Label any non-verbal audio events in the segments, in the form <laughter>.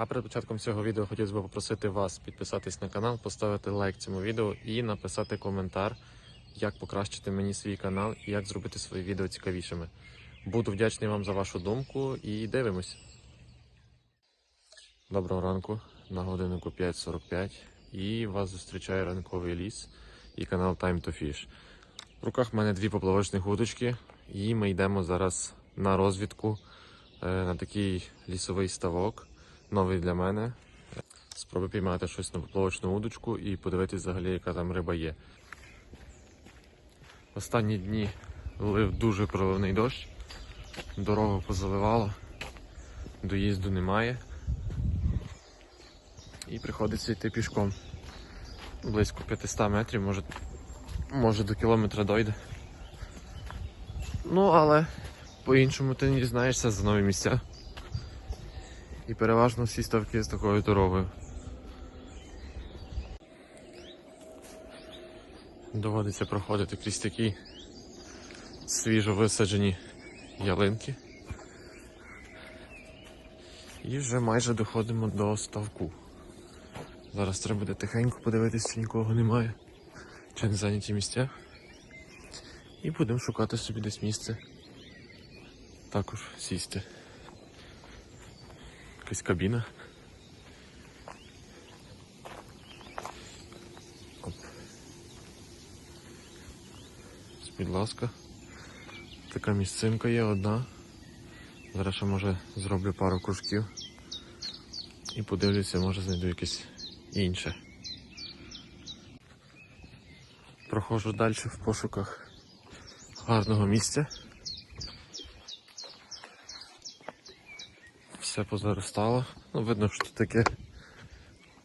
А перед початком цього відео хотів би попросити вас підписатись на канал, поставити лайк цьому відео і написати коментар, як покращити мені свій канал і як зробити свої відео цікавішими. Буду вдячний вам за вашу думку і дивимось. Доброго ранку на годиннику 5.45 і вас зустрічає ранковий ліс і канал Time to Fish. В руках в мене дві поплавочних удочки, і ми йдемо зараз на розвідку е, на такий лісовий ставок, новий для мене. Спробую піймати щось на поплавочну удочку і подивитись взагалі, яка там риба є. Останні дні лив дуже проливний дощ, дорогу позаливало, доїзду немає. І приходиться йти пішком. Близько 500 метрів, може, може до кілометра дойде. Ну, але по-іншому ти не дізнаєшся за нові місця. І переважно всі ставки з такою дорогою. Доводиться проходити крізь такі свіжо висаджені ялинки. І вже майже доходимо до ставку. Зараз треба буде тихенько подивитися, чи нікого немає, чи не зайняті місця. І будемо шукати собі десь місце. Також сісти. Якась кабіна. Оп. Будь ласка. Така місцинка є одна. Зараз ще може зроблю пару кружків. І подивлюся, може знайду якесь інше. Проходжу далі в пошуках гарного місця. Все позаростало. Ну, видно, що тут таке,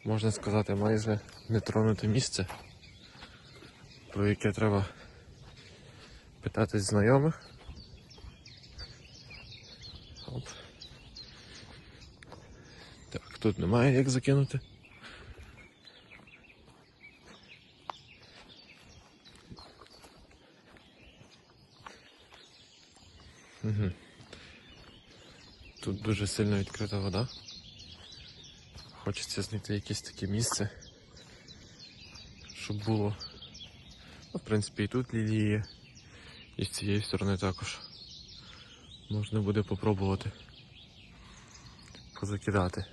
можна сказати, майже нетронуте місце, про яке треба питатись знайомих. Оп. Так, тут немає як закинути. Угу. Тут дуже сильно відкрита вода. Хочеться знайти якесь таке місце, щоб було. Ну, в принципі, і тут лілії і з цієї сторони також. Можна буде попробувати позакидати.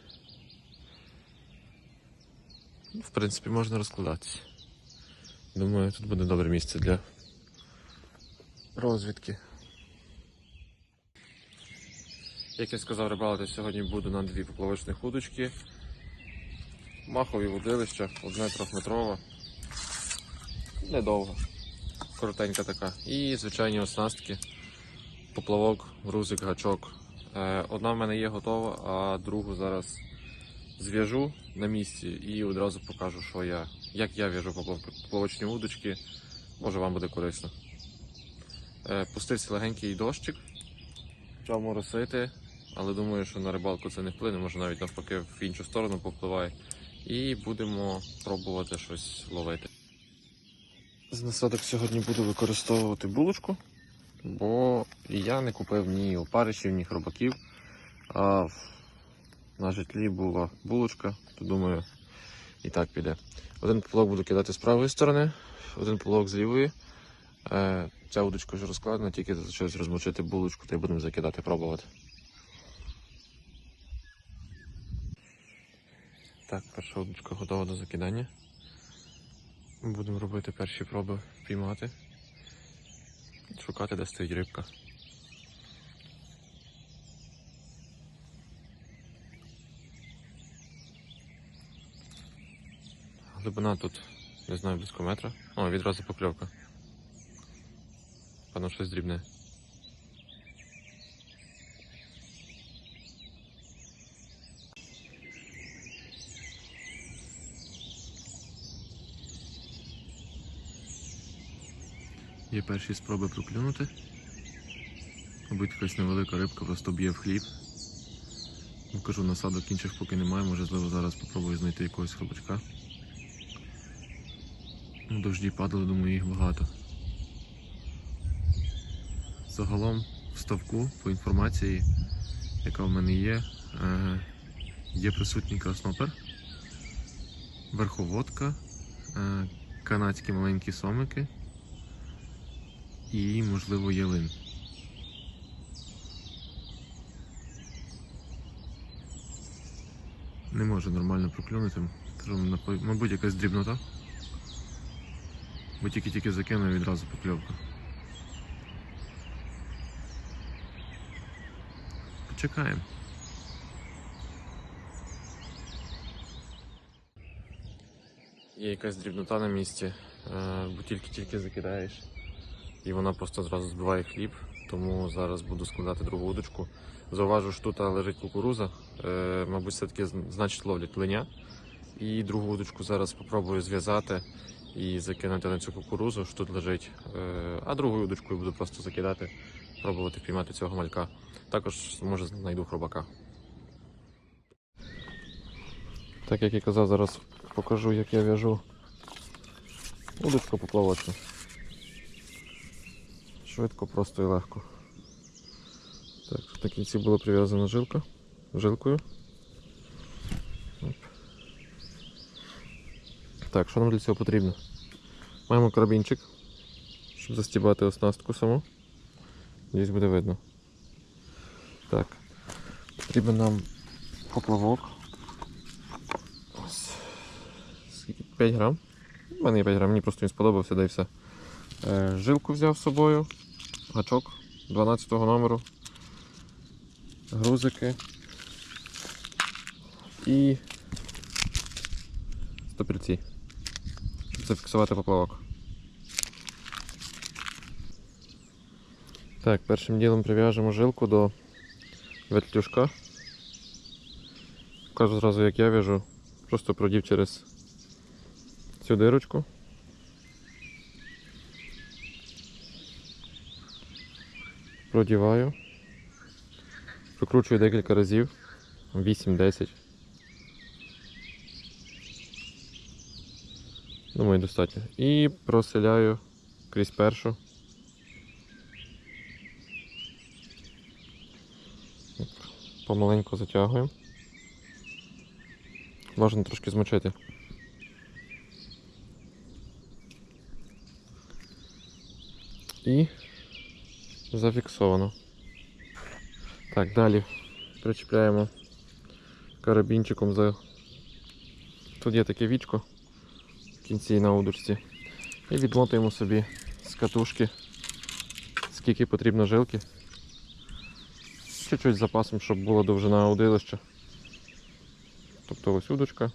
В принципі, можна розкладатися. Думаю, тут буде добре місце для розвідки. Як я сказав, рибалити сьогодні буду на дві поплавочних удочки. Махові водилища, одне трьохметрова. Недовго. Коротенька така. І звичайні оснастки. Поплавок, грузик, гачок. Е, Одна в мене є готова, а другу зараз зв'яжу на місці і одразу покажу, що я, як я в'яжу поплавочні удочки. Може вам буде корисно. Е, Пустився легенький дощик. Почав моросити, але думаю, що на рибалку це не вплине, може навіть навпаки в іншу сторону попливає. І будемо пробувати щось ловити. З насадок сьогодні буду використовувати булочку, бо я не купив ні опаришів, ні хробаків. А на житлі була булочка, то думаю, і так піде. Один поплавок буду кидати з правої сторони, один поплавок з лівої. Е, Ця удочка вже розкладена, тільки залишилось розмочити булочку та й будемо закидати, пробувати. Так, перша удочка готова до закидання. Будемо робити перші проби піймати. Шукати, де стоїть рибка. Глибина тут, не знаю, близько метра. О, відразу покльовка. Певно, щось дрібне. Є перші спроби проклюнути. Мабуть, якась невелика рибка просто б'є в хліб. Ну, кажу, насадок інших поки немає, можливо зараз спробую знайти якогось хробачка. Ну, Дожді падали, думаю, їх багато. Загалом в ставку, по інформації, яка в мене є, е, Є присутній краснопер, верховодка, е, канадські маленькі сомики і, можливо, ялин. Не може нормально проклюнути. Мабуть, якась дрібнота. Бо тільки-тільки закинув відразу покльовка. Почекаємо. Є якась дрібнота на місці, е, бо тільки-тільки закидаєш. І вона просто зразу збиває хліб, тому зараз буду складати другу удочку. Зауважу, що тут лежить кукуруза. Е, мабуть, все-таки значить ловлять линя. І другу удочку зараз спробую зв'язати і закинути на цю кукурузу, що тут лежить. Е, а другою удочкою буду просто закидати, пробувати піймати цього малька. Також може знайду хробака. Так як і казав, зараз покажу, як я в'яжу удочку поплавочну. Швидко, просто і легко. Так, тут на кінці була прив'язана жилка жилкою. Так, що нам для цього потрібно? Маємо карабінчик, щоб застібати оснастку саму. Десь буде видно. Так. Потрібен нам поплавок. Ось. Скільки? 5 грам. У мене є 5 грам, мені просто він сподобався, да і все. Е, жилку взяв з собою, гачок 12 номеру, грузики і стопільці, щоб зафіксувати поплавок. Так, першим ділом прив'яжемо жилку до вертлюжка. Покажу зразу, як я в'яжу. Просто продів через цю дирочку. Продіваю. Прокручую декілька разів. 8-10. Думаю, достатньо. І проселяю крізь першу. Помаленьку затягуємо. Бажано трошки змочити. І зафіксовано. Так, далі причіпляємо карабінчиком за. Тут є таке вічко в кінці на удочці. І відмотуємо собі з катушки, скільки потрібно жилки. Чуть-чуть запасом, щоб була довжина удилища. Тобто ось удочка.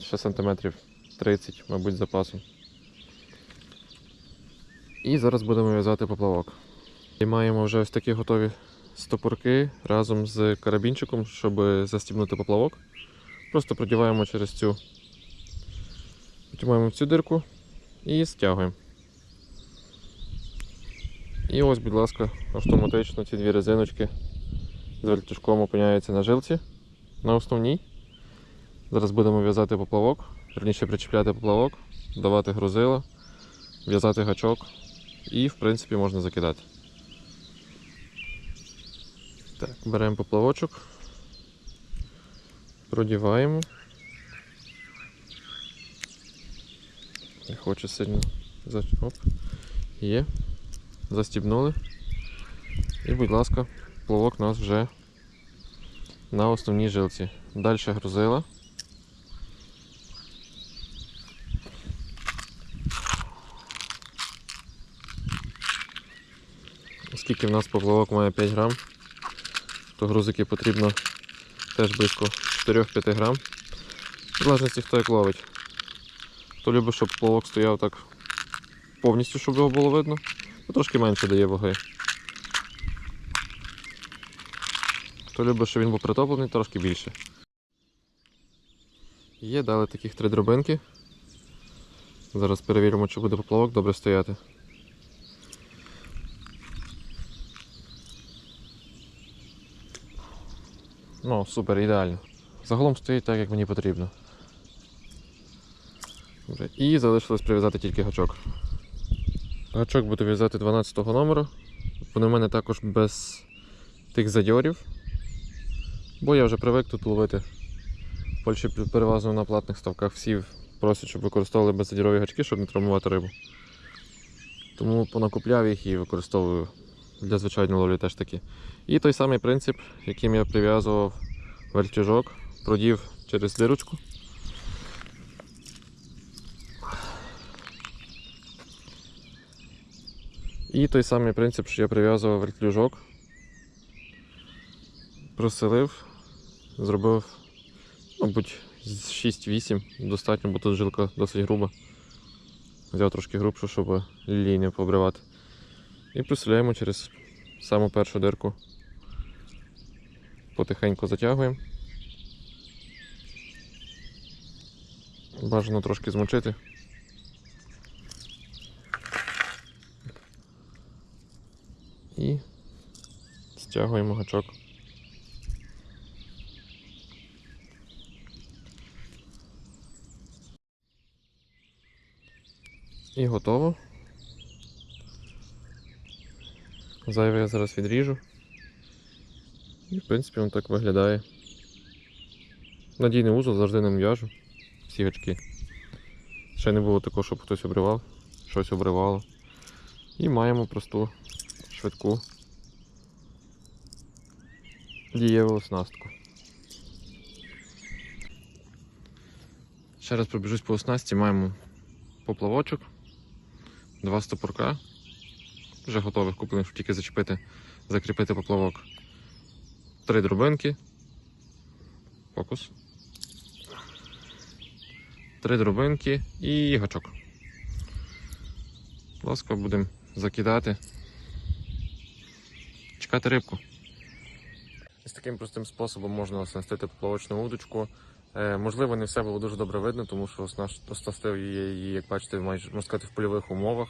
Ще сантиметрів 30, мабуть, запасом. І зараз будемо в'язати поплавок. І маємо вже ось такі готові стопорки разом з карабінчиком, щоб застібнути поплавок. Просто продіваємо через цю, підтягуємо в цю дирку і стягуємо. І ось, будь ласка, автоматично ці дві резиночки з вертушком опиняються на жилці на основній. Зараз будемо в'язати поплавок, верніше причіпляти поплавок, давати грузила, в'язати гачок і, в принципі, можна закидати. Так, беремо поплавочок, продіваємо. Не хоче сильно. Оп. Є. Застібнули. І, будь ласка, плавок у нас вже на основній жилці. Далі грузила. Оскільки в нас поплавок має 5 грам, то грузики потрібно теж близько 4-5 грам. В залежності хто як ловить. Хто любить, щоб поплавок стояв так повністю, щоб його було видно, то трошки менше дає ваги. Хто любить, щоб він був притоплений, трошки більше. Є, дали таких три дробинки. Зараз перевіримо, чи буде поплавок добре стояти. Ну, супер, ідеально. Загалом стоїть так, як мені потрібно. Добре. І залишилось прив'язати тільки гачок. Гачок буду в'язати 12 го номеру. Вони в мене також без тих задьорів. Бо я вже привик тут ловити. В Польщі переважно на платних ставках всі просять, щоб використовували беззадірові гачки, щоб не травмувати рибу. Тому понакупляв їх і використовую для звичайної ловлі теж такі. І той самий принцип, яким я прив'язував вертюжок, продів через дирочку. І той самий принцип, що я прив'язував вертлюжок, проселив, зробив, мабуть, 6-8 достатньо, бо тут жилка досить груба. Взяв трошки грубшу, щоб лілії не побривати. І проселяємо через саму першу дирку. Потихеньку затягуємо. Бажано трошки змочити. І стягуємо гачок. І готово. Зайве я зараз відріжу. І в принципі він так виглядає. Надійний узол завжди ним в'яжу. Всі гачки. Ще не було такого, щоб хтось обривав, щось обривало. І маємо просту швидку дієву оснастку. Ще раз пробіжусь по оснасті, маємо поплавочок, два стопорка, вже готових куплених, щоб тільки зачепити, закріпити поплавок. Три дробинки. Фокус. Три дробинки і гачок. Будь ласка, будемо закидати. Чекати рибку. Ось таким простим способом можна оснастити поплавочну удочку. Е, можливо, не все було дуже добре видно, тому що оснастив її, як бачите, майже можна сказати, в польових умовах.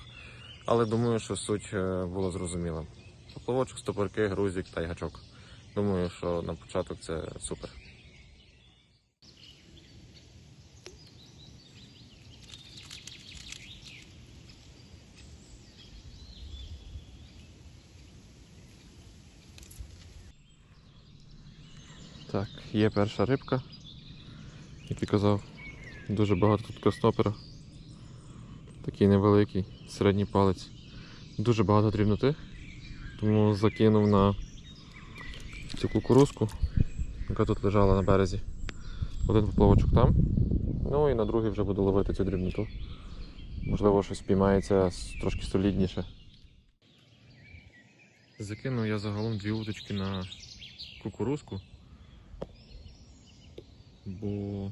Але думаю, що суть е, була зрозуміла. Поплавочок, стопорки, грузик та й гачок. Думаю, що на початок це супер. Так, є перша рибка. Як і казав, дуже багато тут краснопера. Такий невеликий, середній палець. Дуже багато дрібноти. Тому закинув на цю кукурузку, яка тут лежала на березі. Один поплавочок там. Ну і на другий вже буду ловити цю дрібноту. Можливо, щось спіймається с- трошки солідніше. Закинув я загалом дві удочки на кукурузку, бо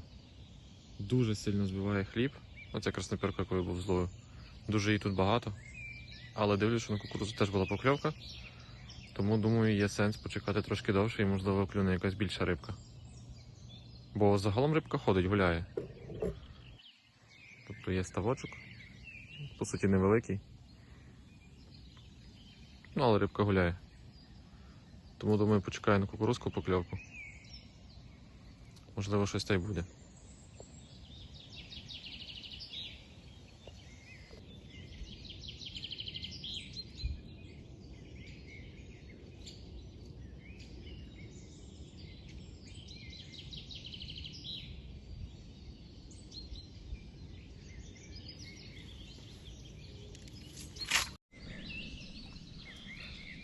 дуже сильно збиває хліб. Оця красноперка, яку я був зловив. Дуже її тут багато. Але дивлюсь, що на кукурузу теж була покльовка. Тому думаю, є сенс почекати трошки довше і можливо клюне якась більша рибка. Бо загалом рибка ходить, гуляє. Тобто є ставочок, по суті невеликий. Ну, але рибка гуляє. Тому думаю, почекаю на кукурузку покльовку. Можливо, щось та й буде.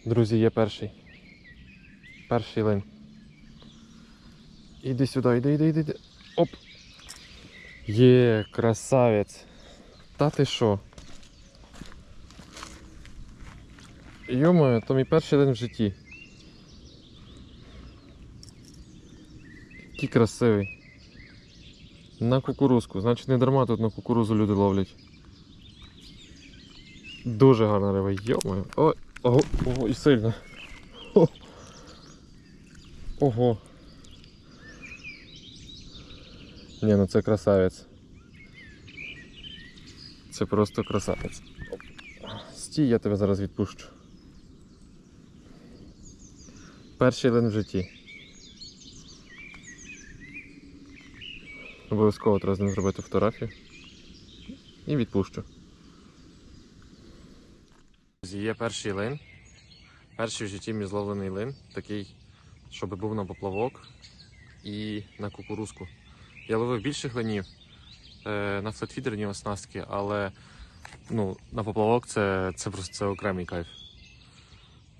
Друзі, є перший. Перший лин. Іди сюди, іди, іди, іди. Оп! Є, красавець. Та ти що? Йомаю, то мій перший день в житті. Який красивий. На кукурузку. Значить не дарма тут на кукурузу люди ловлять. Дуже гарна риба. Йомаю. Ой, ого, ого, і сильно. Хо. Ого. Ні, ну це красавець. Це просто красавець. Стій, я тебе зараз відпущу. Перший лин в житті. Обов'язково треба з ним зробити фотографію. І відпущу. Є перший лин. Перший в житті мій зловлений лин. Такий щоб був на поплавок і на кукурузку. Я ловив більше глинів е, на флетфідерні оснастки, але ну, на поплавок це, це просто це окремий кайф.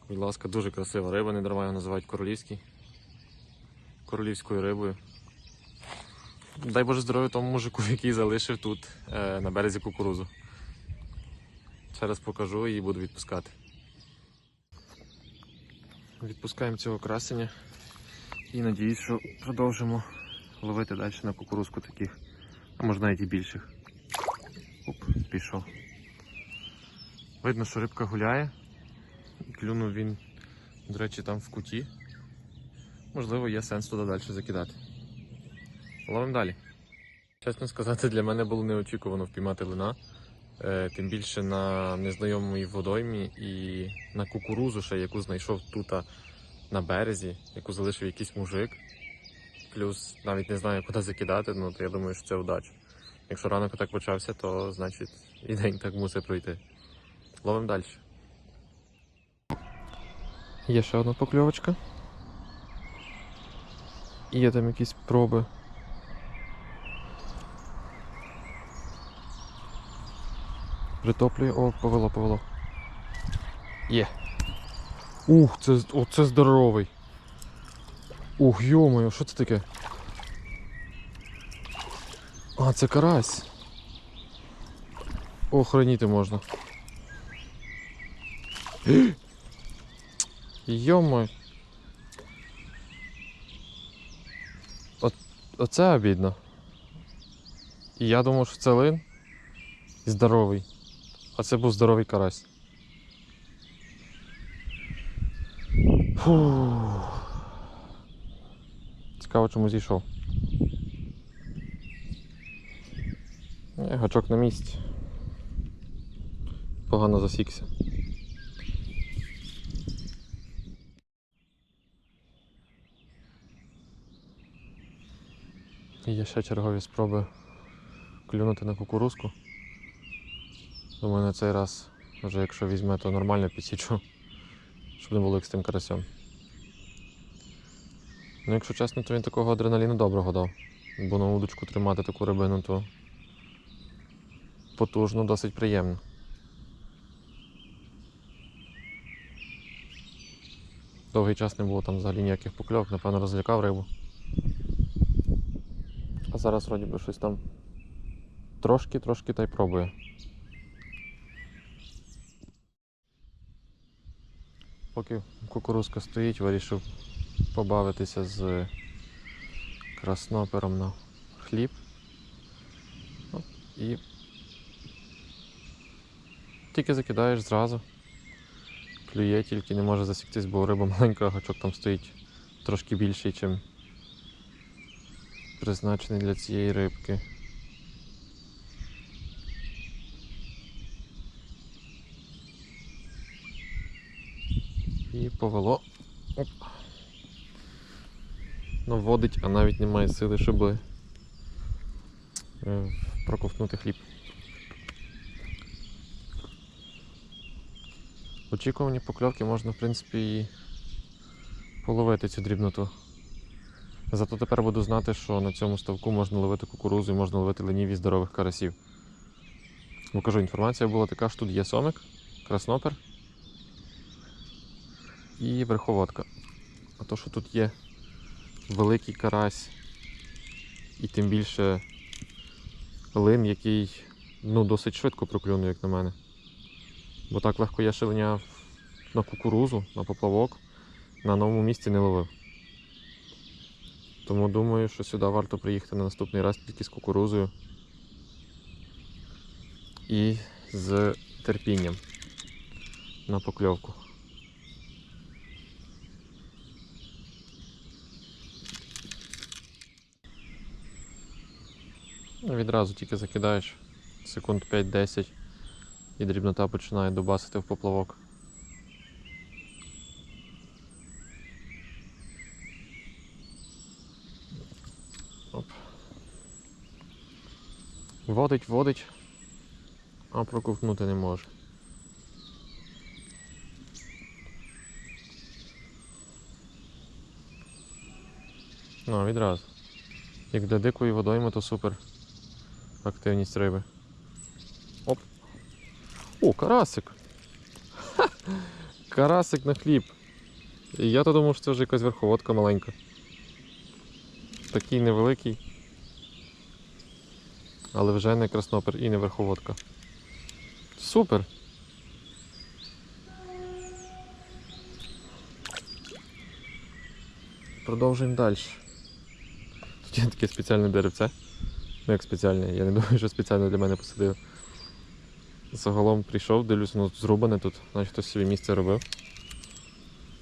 Будь ласка, дуже красива риба, не дарма його називають королівський. Королівською рибою. Дай Боже здоров'я тому мужику, <laughs> який залишив тут е, на березі кукурузу. Зараз покажу і буду відпускати. Відпускаємо цього красення і надіюсь, що продовжимо ловити далі на кукурузку таких, а може навіть і більших. Оп, пішов. Видно, що рибка гуляє. Клюнув він, до речі, там в куті. Можливо, є сенс туди далі закидати. Ловимо далі. Чесно сказати, для мене було неочікувано впіймати лина. Е, тим більше на незнайомій водоймі і на кукурузу, ще, яку знайшов тут на березі, яку залишив якийсь мужик. Плюс навіть не знаю, куди закидати, ну то я думаю, що це удача. Якщо ранок так почався, то значить і день так мусить пройти. Ловимо далі. Є ще одна покльовочка. Є там якісь проби. Притоплює. О, повело, повело. Є. Ух, це, о, це здоровий. Ух, йомою, що це таке? А, це карась. Охороніти можна. <gasps> Йомо. Оце обідно. І я думав, що це лин. Здоровий. А це був здоровий карась. Фу. Цікаво, чому зійшов. Е, Гачок на місці. Погано засікся. І Є ще чергові спроби клюнути на кукурузку. Думаю, на цей раз, вже якщо візьме, то нормально підсічу, щоб не було як з тим карасем. Ну, якщо чесно, то він такого адреналіну доброго дав. Бо на удочку тримати таку рибину, то потужно, досить приємно. Довгий час не було там взагалі ніяких покльовок, напевно, розлякав рибу. А зараз вроді би щось там трошки-трошки та й пробує. Поки кукурузка стоїть, вирішив побавитися з краснопером на хліб. Ну, І тільки закидаєш зразу. Клює, тільки не може засіктись, бо риба маленька, а гачок там стоїть трошки більший, ніж призначений для цієї рибки. І повело. Оп. Ну, водить, а навіть немає сили, щоб е, проковтнути хліб. Очікувані покльовки можна, в принципі, і половити цю дрібноту. Зато тепер буду знати, що на цьому ставку можна ловити кукурузу і можна ловити ленів і здорових карасів. Бо кажу, інформація була така, що тут є сомик, краснопер і верховодка. А то, що тут є великий карась і тим більше лин, який ну, досить швидко проклюнув, як на мене. Бо так легко я шеленя на кукурузу, на поплавок, на новому місці не ловив. Тому думаю, що сюди варто приїхати на наступний раз тільки з кукурузою і з терпінням на покльовку. Ну, Відразу тільки закидаєш секунд 5-10 і дрібнота починає добасити в поплавок. Оп. Водить, водить, а проковтнути не може. Ну, відразу. Як для дикої водойми, то супер. Активність риби. Оп. О, карасик. Ха! Карасик на хліб. І я то думав, що це вже якась верховодка маленька. Такий невеликий. Але вже не краснопер і не верховодка. Супер! Продовжуємо далі. Тут є таке спеціальне деревце. Ну як спеціальне, я не думаю, що спеціально для мене посадив. Загалом прийшов, дивлюсь, ну зрубане тут, наче хтось собі місце робив.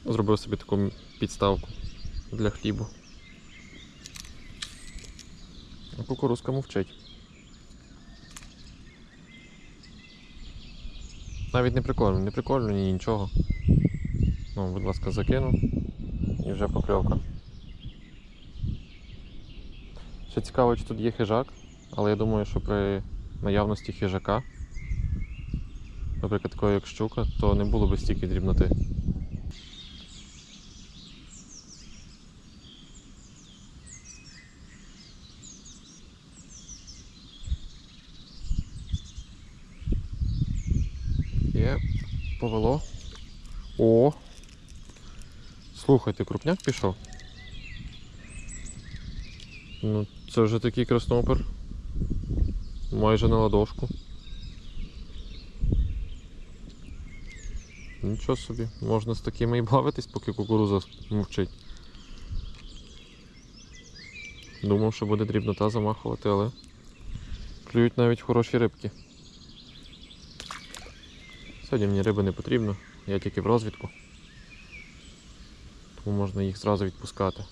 Зробив собі таку підставку для хлібу. Кукурузка мовчить. Навіть не прикольно, не прикольно, ні нічого. Ну, будь ласка, закинув і вже покльовка. Ще цікаво, чи тут є хижак, але я думаю, що при наявності хижака, наприклад, такої як щука, то не було б стільки дрібноти. Є, повело. О! Слухайте, крупняк пішов. Ну, це вже такий краснопер. Майже на ладошку. Нічого собі, можна з такими і бавитись, поки кукуруза мовчить. Думав, що буде дрібнота замахувати, але клюють навіть хороші рибки. Сьогодні мені риби не потрібно, я тільки в розвідку. Тому можна їх зразу відпускати.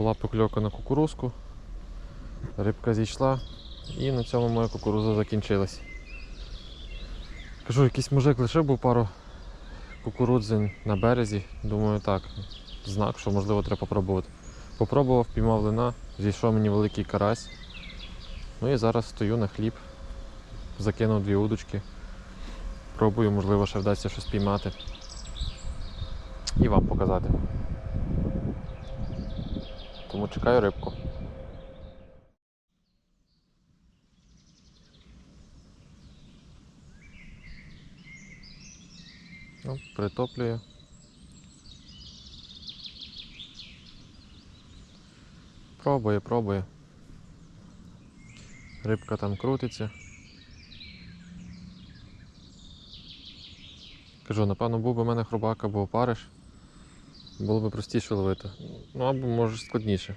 Була покльовка на кукурузку, рибка зійшла і на цьому моя кукуруза закінчилась. Кажу, якийсь мужик лишив був пару кукурудзин на березі. Думаю, так, знак, що можливо треба попробувати. Попробував, піймав лина, зійшов мені великий карась. Ну і зараз стою на хліб, закинув дві удочки. Пробую, можливо, ще вдасться щось піймати. І вам показати. Тому чекаю рибку. Ну, притоплює. Пробує, пробує. Рибка там крутиться. Кажу, напевно, був би в мене хробак або опариш. Було б простіше ловити. Ну або може складніше.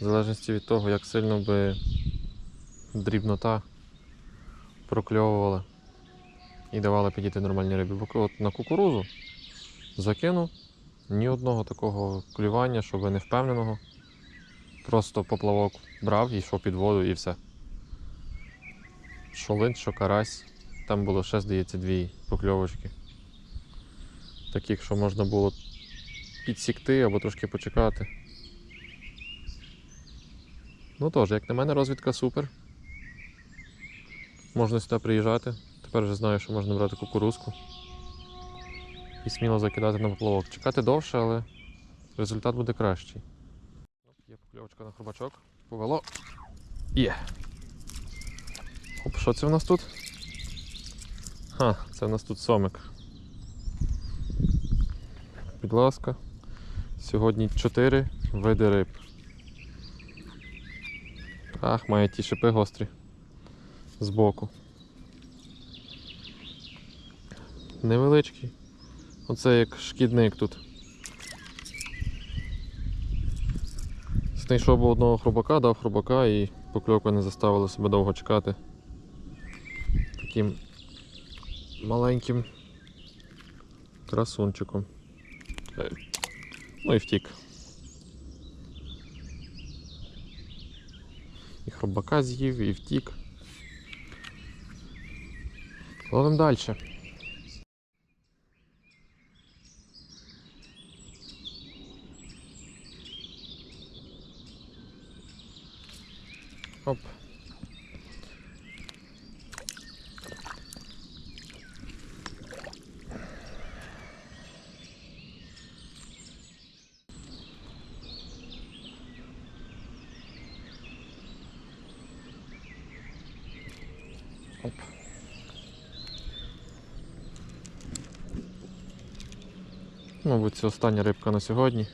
В залежності від того, як сильно би дрібнота прокльовувала і давала підійти нормальній рибі. Бо от на кукурузу закинув ні одного такого клювання, щоб не впевненого. Просто поплавок брав йшов під воду і все. Що лин, що карась. Там було ще, здається, дві покльовочки. Таких, що можна було підсікти або трошки почекати. Ну теж, як на мене, розвідка супер. Можна сюди приїжджати. Тепер вже знаю, що можна брати кукурузку. І сміло закидати на поплавок. Чекати довше, але результат буде кращий. Є покльовочка на хробачок. Повело. Є. Оп, що це в нас тут? Ха, це в нас тут сомик. Будь ласка. Сьогодні 4 види риб. Ах, має ті шипи гострі. Збоку. Невеличкий. Оце як шкідник тут. Знайшов би одного хробака, дав хробака і покльовка не заставила себе довго чекати. Таким маленьким красунчиком. Е, Ну і втік. І хробака з'їв, і втік. Ловимо далі. Оп. Мабуть, це остання рибка на сьогодні.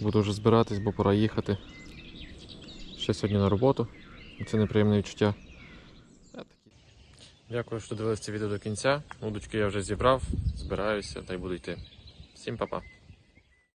Буду вже збиратись, бо пора їхати. Ще сьогодні на роботу. Це неприємне відчуття. Дякую, що дивилися це відео до кінця. Удочки я вже зібрав, збираюся та й буду йти. Всім па-па.